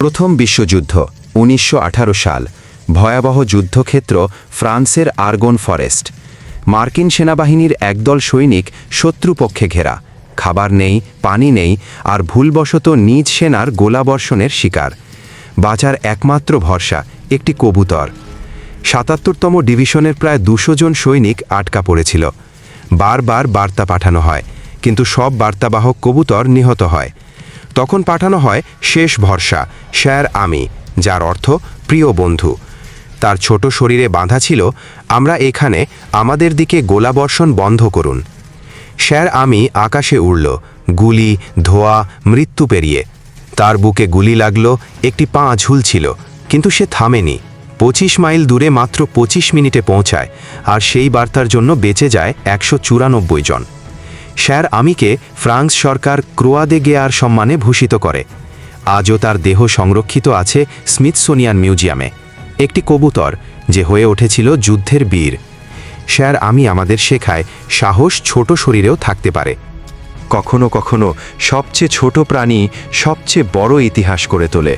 প্রথম বিশ্বযুদ্ধ, উনিশশো আঠারো সাল। ভয়াবহ যুদ্ধক্ষেত্র ফ্রান্সের আর্গন ফরেস্ট। মার্কিন সেনাবাহিনীর একদল সৈনিক শত্রুপক্ষে ঘেরা। খাবার নেই, পানি নেই, আর ভুলবশত নিজ সেনার গোলাবর্ষণের শিকার। বাঁচার একমাত্র ভরসা, একটি কবুতর। সাতাত্তরতম ডিভিশনের প্রায় দুশো জন সৈনিক আটকা পড়েছিল। বারবার বার্তা পাঠানো হয়, কিন্তু সব বার্তাবাহক কবুতর নিহত হয়। তখন পাঠানো হয় শেষ ভরসা শ্যার আমি, যার অর্থ প্রিয় বন্ধু। তার ছোট শরীরে বাঁধা ছিল, আমরা এখানে আমাদের দিকে গোলাবর্ষণ বন্ধ করুন। শ্যার আমি আকাশে উড়ল, গুলি, ধোয়া, মৃত্যু পেরিয়ে। তার বুকে গুলি লাগল, একটি পা ঝুলছিল, কিন্তু সে থামেনি। পঁচিশ মাইল দূরে মাত্র পঁচিশ মিনিটে পৌঁছায়, আর সেই বার্তার জন্য বেঁচে যায় একশো চুরানব্বই জন। স্যার আমিকে ফ্রান্স সরকার ক্রোয়াদে গেয়ার সম্মানে ভূষিত করে। আজও তার দেহ সংরক্ষিত আছে স্মিথসোনিয়ান মিউজিয়ামে। একটি কবুতর যে হয়ে উঠেছিল যুদ্ধের বীর। স্যার, আমি আমাদের শেখায় সাহস ছোট শরীরেও থাকতে পারে। কখনো কখনো সবচেয়ে ছোট প্রাণী সবচেয়ে বড় ইতিহাস করে তোলে।